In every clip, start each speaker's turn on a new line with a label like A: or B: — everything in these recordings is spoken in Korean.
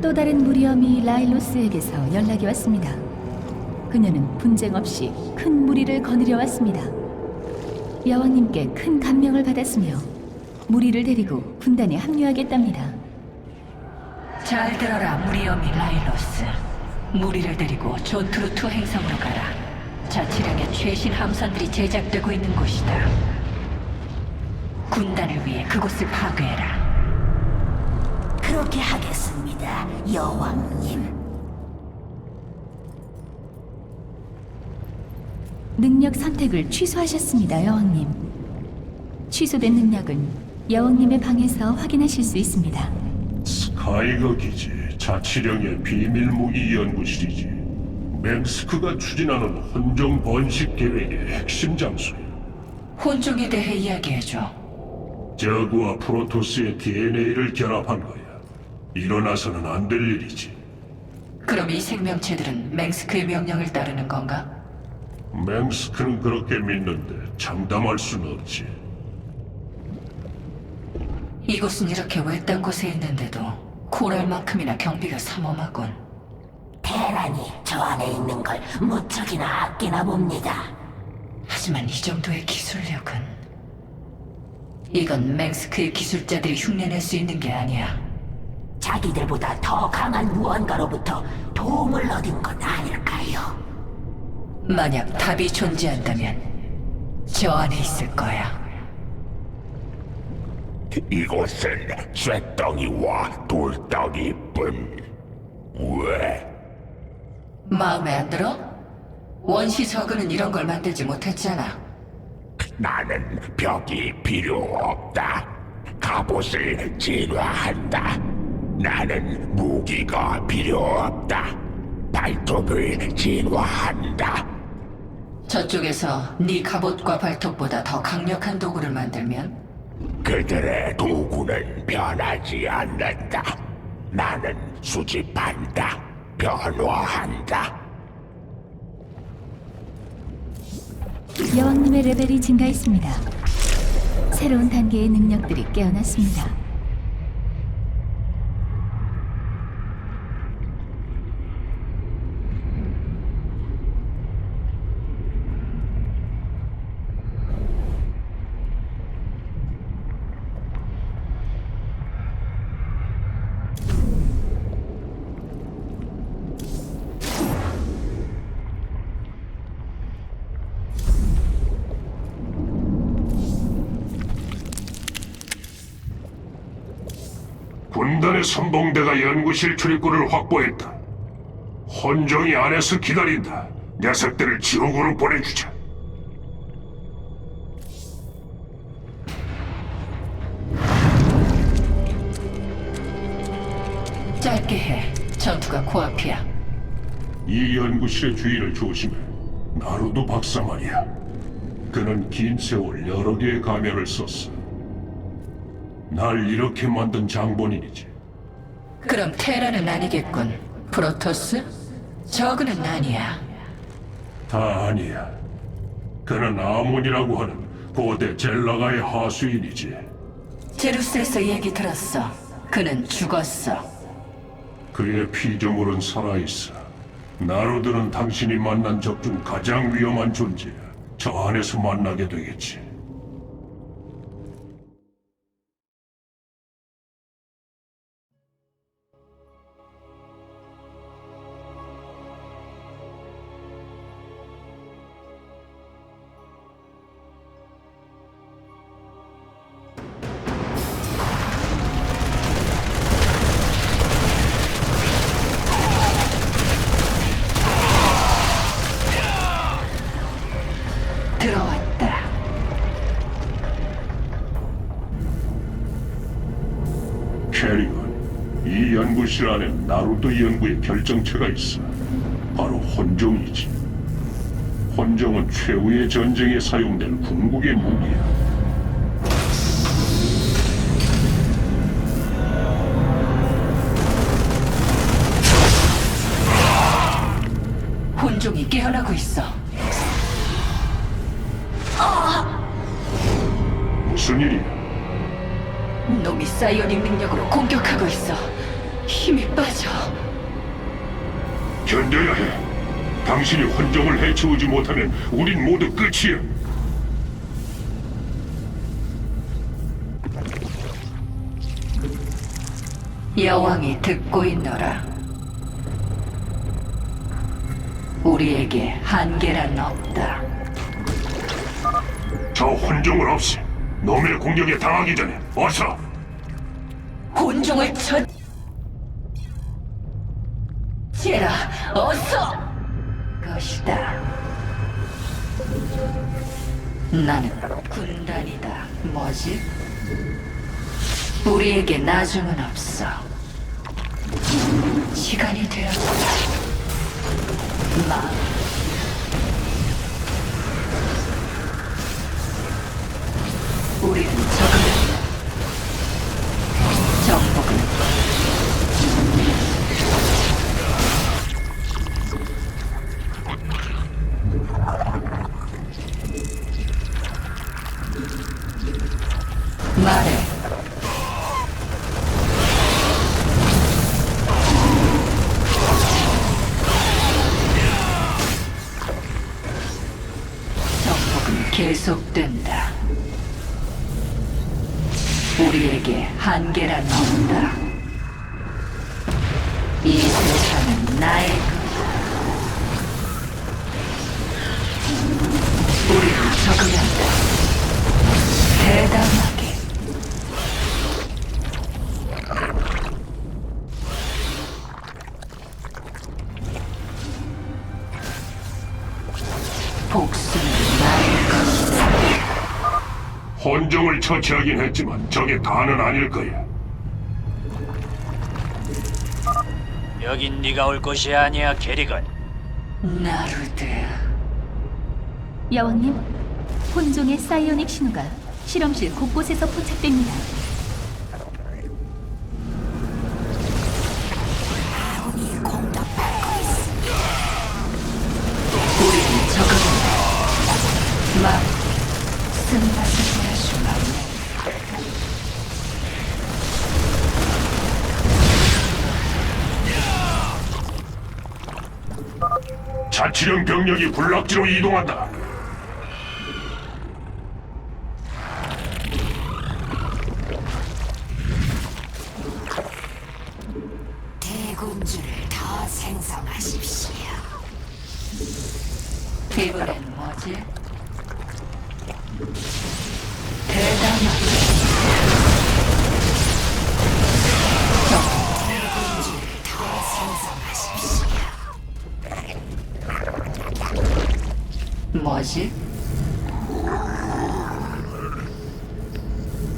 A: 또 다른 무리엄이 라일로스에게서 연락이 왔습니다. 그녀는 분쟁 없이 큰 무리를 거느려 왔습니다. 여왕님께 큰 감명을 받았으며 무리를 데리고 군단에 합류하겠답니다.
B: 잘 들어라, 무리엄이 라일로스. 무리를 데리고 조트루투 행성으로 가라. 자치령의 최신 함선들이 제작되고 있는 곳이다. 군단을 위해 그곳을 파괴해라.
C: 그렇게 하겠습니다, 여왕님.
A: 능력 선택을 취소하셨습니다, 여왕님. 취소된 능력은 여왕님의 방에서 확인하실 수 있습니다.
D: 스카이거 기지 자치령의 비밀 무기 연구실이지. 맹스크가 추진하는 혼종 번식 계획의 핵심 장소야.
B: 혼종에 대해 이야기해줘.
D: 저그와 프로토스의 DNA를 결합한 거야. 일어나서는 안 될 일이지.
B: 그럼 이 생명체들은 맹스크의 명령을 따르는 건가?
D: 맹스크는 그렇게 믿는데 장담할 순 없지.
B: 이곳은 이렇게 외딴 곳에 있는데도 코랄만큼이나 경비가 삼엄하군.
C: 테란이 저 안에 있는 걸 무척이나 아끼나 봅니다.
B: 하지만 이 정도의 기술력은 이건 맹스크의 기술자들이 흉내낼 수 있는 게 아니야.
C: 자기들보다 더 강한 무언가로부터 도움을 얻은 건 아닐까요?
B: 만약 답이 존재한다면 저 안에 있을 거야.
E: 이곳은 쇠덩이와 돌덩이뿐. 왜?
B: 마음에 안 들어? 원시 저그는 이런 걸 만들지 못했잖아.
E: 나는 벽이 필요 없다. 갑옷을 진화한다. 나는 무기가 필요 없다. 발톱을 진화한다.
B: 저쪽에서 네 갑옷과 발톱보다 더 강력한 도구를 만들면
E: 그들의 도구는 변하지 않는다. 나는 수집한다. 변화한다.
A: 여왕님의 레벨이 증가했습니다. 새로운 단계의 능력들이 깨어났습니다.
D: 군단의 선봉대가 연구실 출입구를 확보했다. 혼종이 안에서 기다린다. 녀석들을 지옥으로 보내주자.
B: 짧게 해. 전투가 코앞이야.
D: 이 연구실의 주인을 조심해. 나루도 박사 말이야. 그는 긴 세월 여러 개의 가면을 썼어. 날 이렇게 만든 장본인이지.
B: 그럼 테라는 아니겠군. 프로토스? 저그는 아니야.
D: 다 아니야. 그는 아몬이라고 하는 고대 젤라가의 하수인이지.
B: 제루스에서 얘기 들었어. 그는 죽었어.
D: 그의 피조물은 살아있어. 나루드는 당신이 만난 적 중 가장 위험한 존재야. 저 안에서 만나게 되겠지. 이 연구실 안에 나루도 연구의 결정체가 있어. 바로 혼종이지. 혼종은 최후의 전쟁에 사용된 궁극의 무기야.
B: 혼종이 깨어나고 있어.
D: 무슨 일이야?
B: 놈이 사이오닉 능력으로 공격하고 있어. 힘이 빠져.
D: 견뎌야 해. 당신이 혼종을 해치우지 못하면 우린 모두 끝이야.
B: 여왕이 듣고 있노라. 우리에게 한계란 없다.
D: 저 혼종을 없애. 놈의 공격에 당하기 전에 어서.
B: 혼종을 쳐. 제라, 어서! 것이다. 나는 군단이다. 뭐지? 우리에게 나중은 없어. 시간이 되었다. 마. 우
D: 처치하긴 했지만 저게 다는 아닐 거야.
F: 여긴 네가 올 곳이 아니야, 게리건.
B: 나루드.
A: 여왕님, 혼종의 사이오닉 신호가 실험실 곳곳에서 포착됩니다.
D: 자치령 병력이 군락지로 이동한다.
B: 뭐지?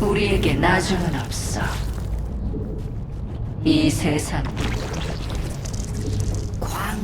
B: 우리에게 나중은 없어. 이 세상
C: 광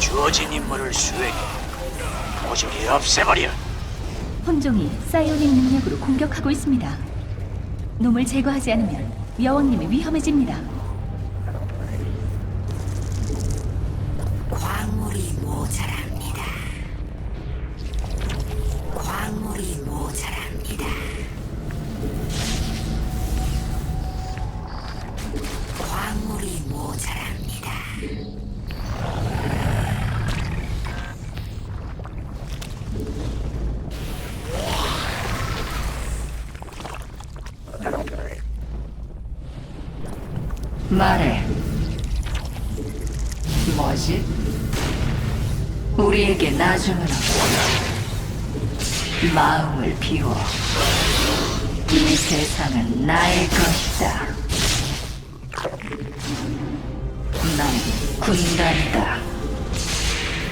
F: 주어진 임무를 수행해. 모조리 없애버려.
A: 혼종이 사이오닉 능력으로 공격하고 있습니다. 놈을 제거하지 않으면 여왕님이 위험해집니다.
B: 말해. 뭐지? 우리에게 나중은 없어. 마음을 비워. 이 세상은 나의 것이다. 난 군단이다.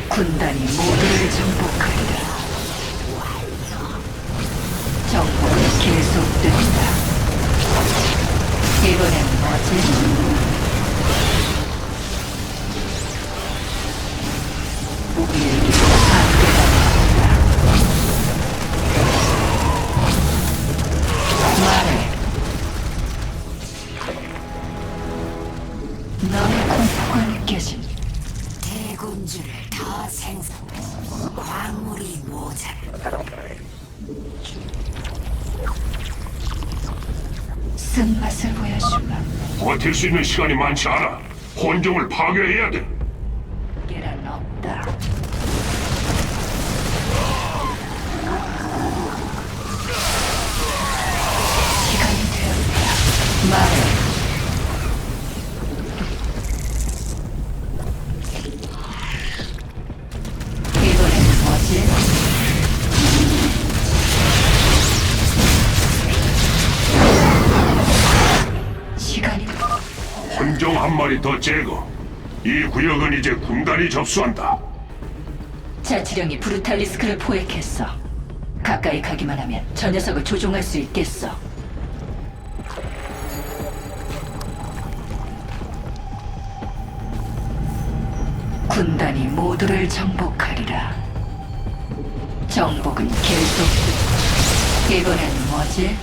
B: 군단이 모두를 정복한다. 정복은 계속된다. 이번엔 뭐지? 우리에
D: 수 있는 시간이 많지 않아. 혼종을 파괴해야 돼.
B: 계란 없다. 시간이 되었다. 말해.
D: 제거. 이 구역은 이제 군단이 접수한다.
B: 자치령이 브루탈리스크를 포획했어. 가까이 가기만 하면 저 녀석을 조종할 수 있겠어. 군단이 모두를 정복하리라. 정복은 계속. 이번엔 뭐지?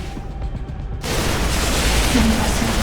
B: 쓴맛을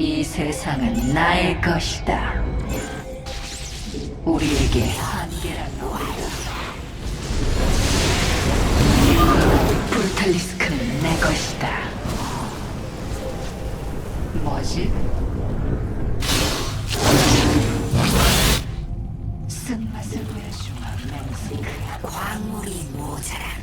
B: 이 세상은 나의 것이다. 우리에게 한계라도 브루탈리스크는 내 것이다. 뭐지? 쓴맛을 보여주마, 맹스크.
C: 광물이 모자랍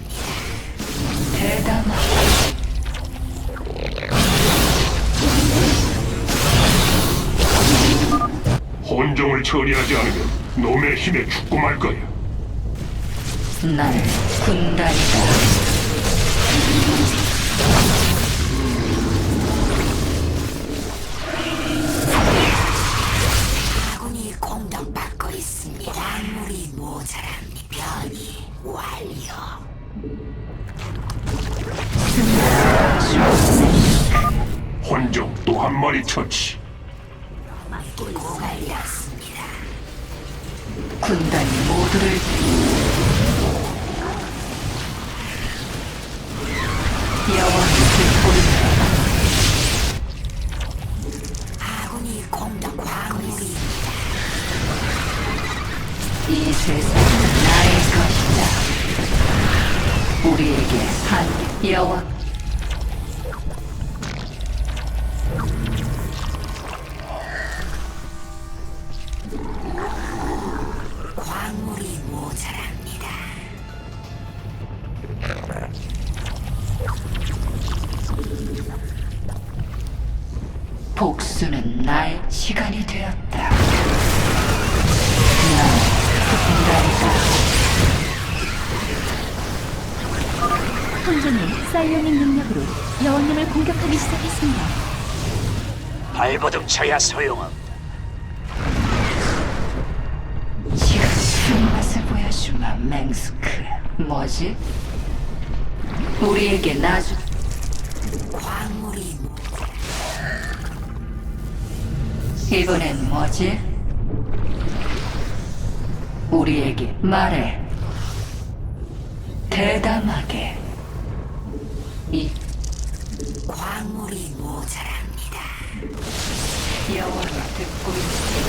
D: 혼종을 처리하지 않으면 놈의 힘에 죽고 말 거야.
B: 나는 군단이다.
C: 아군이 공격받고 있습니다. 광물이 모자랍니다. 변이 완료.
D: 혼종 또 한 마리 처치.
B: 우리에게 한 여왕
A: 사이오닉 능력으로 여왕님을 공격하기 시작했습니다.
F: 발버둥 쳐야 소용없.
B: 지금 쓴맛을 보여주마, 맹스크. 뭐지? 우리에게 나주
C: 광물이
B: 이번엔 뭐지? 우리에게 말해. 대담하게.
C: 모자랍니다.
B: 여왕이 듣고 복수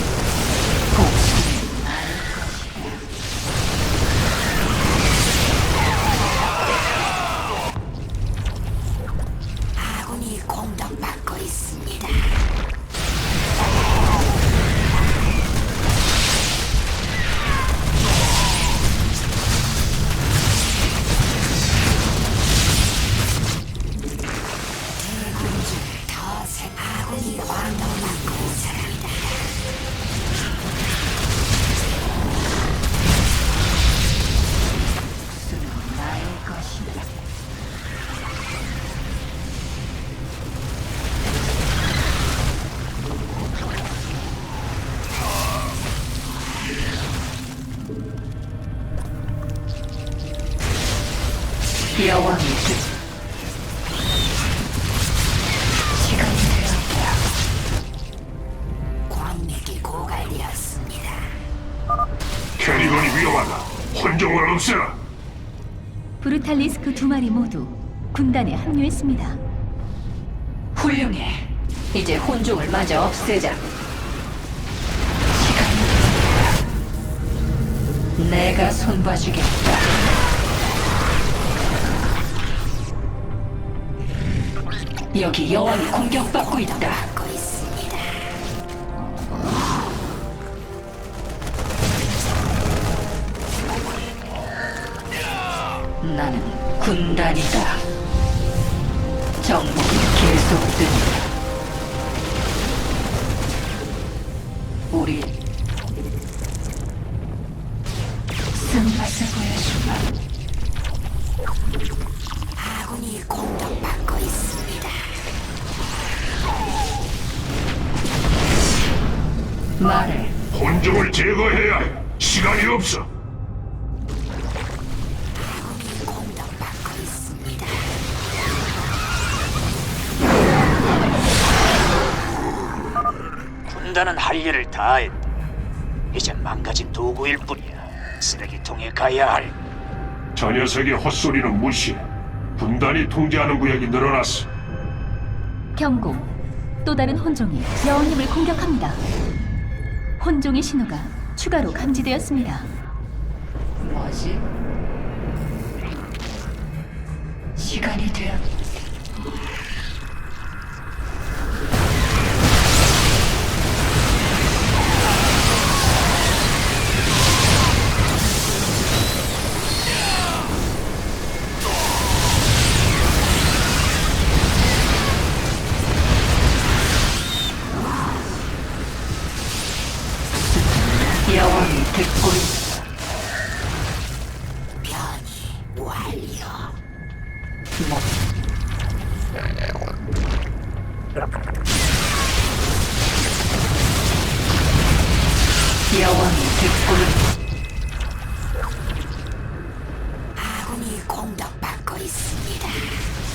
A: 브루탈리스크 두 마리 모두 군단에 합류했습니다.
B: 훌륭해. 이제 혼종을 마저 없애자. 됐다. 내가 손봐주겠다. 여기 여왕이 공격받고 있다. 나는 군단이다. 정복이 계속된다. 우리 쓴맛을 보여주마.
C: 아군이 공격받고 있습니다.
B: 말해.
D: 혼종을 제거해야 해. 시간이 없어.
F: 군단은 할 일을 다 했다. 이젠 망가진 도구일 뿐이야. 쓰레기통에 가야 할.
D: 저 녀석의 헛소리는 무시해. 분단이 통제하는 구역이 늘어났어.
A: 경고. 또 다른 혼종이 여왕님을 공격합니다. 혼종의 신호가 추가로 감지되었습니다.
B: 뭐지? 시간이 되었다.
C: 공격받고 있습니다.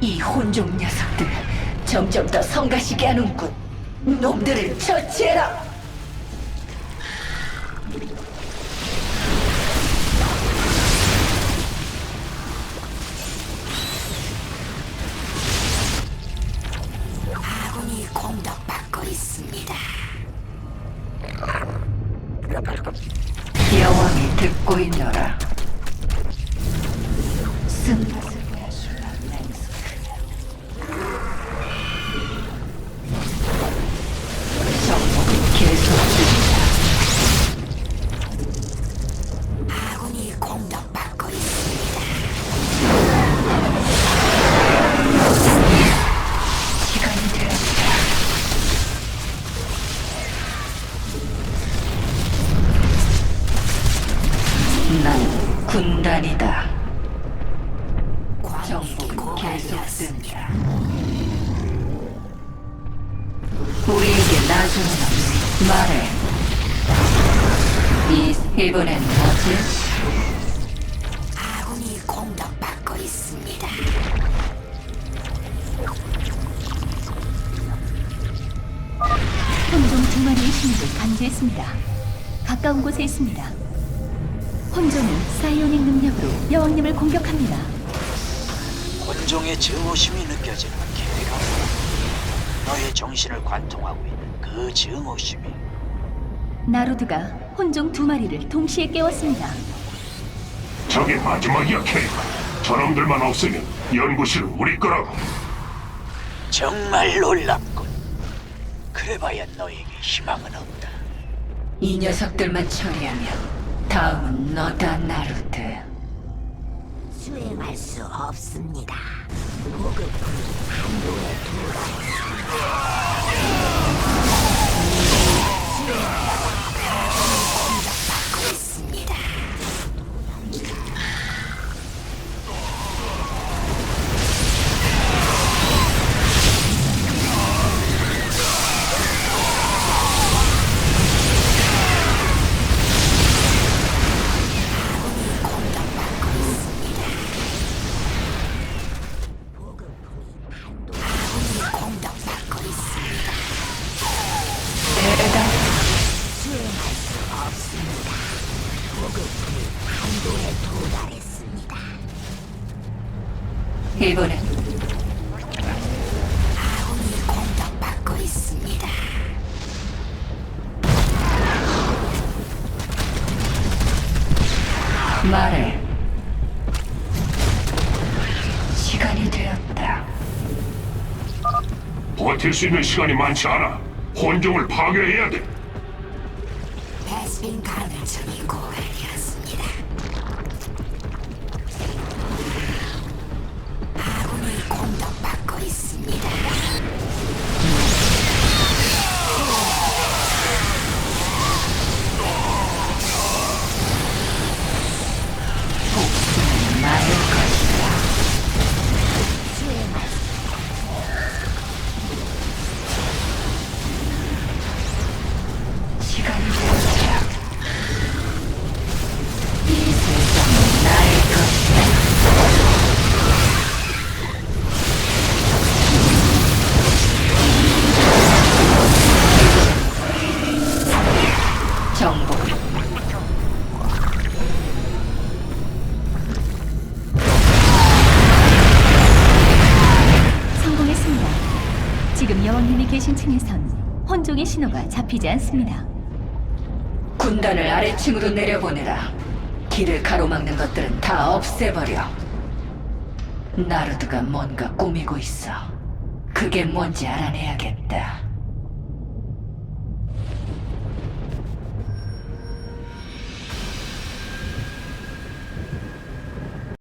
B: 이 혼종 녀석들 점점 더 성가시게 하는군. 놈들을 처치해라.
A: 혼종의
F: 증오심이 느껴지는 기회가 너의 정신을 관통하고 있는 그 증오심이
A: 나루드가 혼종 두 마리를 동시에 깨웠습니다.
D: 저게 마지막이야, 케이크. 저놈들만 없으면 연구실은 우리 거라고.
F: 정말 놀랍군. 그래봐야 너에게 희망은 없다.
B: 이 녀석들만 처리하면 다음은 너다 나루트.
C: 수행할 수 없습니다. 보급품이 한도에 공격받고
D: 버틸 수 있는 시간이 많지 않아. 혼종을 파괴해야 돼.
C: 베스핀 가능성이 고
A: 신호가 잡히지 않습니다.
B: 군단을 아래층으로 내려보내라. 길을 가로막는 것들은 다 없애버려. 나루드가 뭔가 꾸미고 있어. 그게 뭔지 알아내야겠다.